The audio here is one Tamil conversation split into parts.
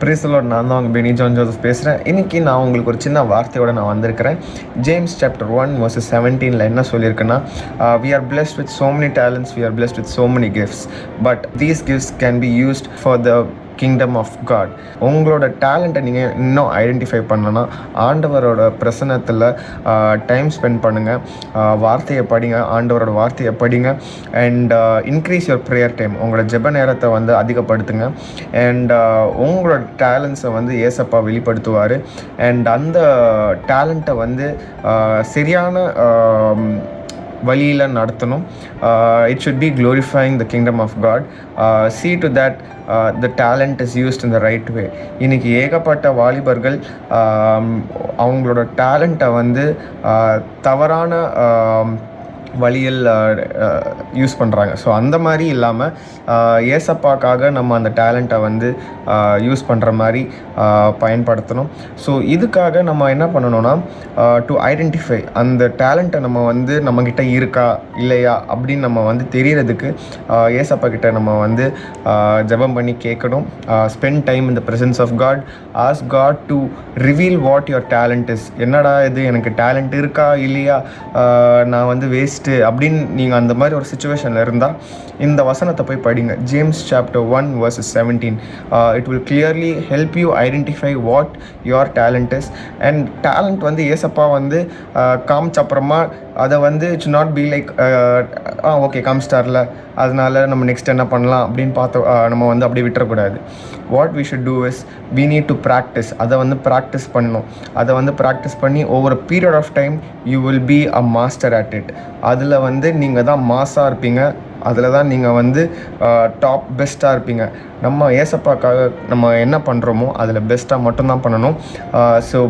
பிரேசலோட நான் தான் உங்கள் பெனி ஜான் ஜோசப் பேசுகிறேன் இன்றைக்கி நான் உங்களுக்கு ஒரு சின்ன வார்த்தையோட நான் வந்திருக்கிறேன். ஜேம்ஸ் சாப்டர் ஒன் வர்சஸ் செவன்டீனில் என்ன சொல்லியிருக்குன்னா we are blessed with so many talents we are blessed with so many gifts but these gifts can be used for the kingdom of God உங்களோட டேலண்ட்டை நீங்கள் இன்னும் ஐடென்டிஃபை பண்ணனா ஆண்டவரோட பிரசனத்தில் டைம் ஸ்பெண்ட் பண்ணுங்கள் வார்த்தையை படிங்க. ஆண்டவரோட வார்த்தையை படிங்க. And increase your prayer time உங்களோட ஜெப நேரத்தை வந்து அதிகப்படுத்துங்க. அண்ட் உங்களோட டேலண்ட்ஸை வந்து ஏசப்பா வெளிப்படுத்துவார். அண்ட் அந்த டேலண்ட்டை வந்து சரியான வழியில் நடத்தணும். It should be glorifying the kingdom of God see to that the talent is used in the right way இன்றைக்கி ஏகப்பட்ட வாலிபர்கள் அவங்களோட டேலண்ட்டை வந்து தவறான வழியில் யூஸ் பண்ணுறாங்க ஸோ அந்த மாதிரி இல்லாமல் ஏசப்பாக்காக நம்ம அந்த டேலண்ட்டை வந்து யூஸ் பண்ணுற மாதிரி பயன்படுத்தணும். ஸோ இதுக்காக நம்ம என்ன பண்ணணும்னா டு ஐடென்டிஃபை அந்த டேலண்ட்டை நம்ம வந்து நம்மக்கிட்ட இருக்கா இல்லையா அப்படின்னு நம்ம வந்து தெரியறதுக்கு ஏசப்பா கிட்ட நம்ம வந்து ஜபம் ஜெபம் பண்ணி கேட்கணும். ஸ்பெண்ட் டைம் இந்த the of God ask God to reveal what your talent is என்னடா இது எனக்கு டேலண்ட் இருக்கா இல்லையா? நான் வந்து வேஸ்ட் வேஸ்ட்டு அப்படின்னு நீங்கள் அந்த மாதிரி ஒரு சுச்சுவேஷனில் இருந்தால் இந்த வசனத்தை போய் படிங்க. James chapter one verses seventeen it will clearly help you identify what your talent and talent வந்து ஏசப்பா வந்து காமிச்சப்புறமா காமிச்ச அப்புறமா அதை வந்து it's not be like a okay காமிச்சிட்டார்ல அதனால நம்ம நெக்ஸ்ட் என்ன பண்ணலாம் அப்படின்னு பார்த்து uh, நம்ம வந்து அப்படியே விட்டுறக்கூடாது. What we should do is we need to practise அதை வந்து ப்ராக்டிஸ் பண்ணணும். அதை வந்து ப்ராக்டிஸ் பண்ணி ஒவ்வொரு period of time you will be a master at it அதில் வந்து நீங்கள் தான் மாஸாக இருப்பீங்க அதில் தான் நீங்கள் வந்து டாப் பெஸ்ட்டாக இருப்பீங்க நம்ம ஏசப்பாக்காக நம்ம என்ன பண்ணுறோமோ அதில் பெஸ்ட்டாக மட்டும்தான் பண்ணணும் so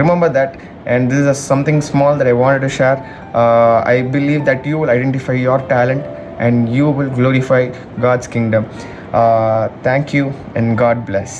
remember that and this is something small that I want to share I believe that you will identify your talent and you will glorify God's kingdom thank you and God bless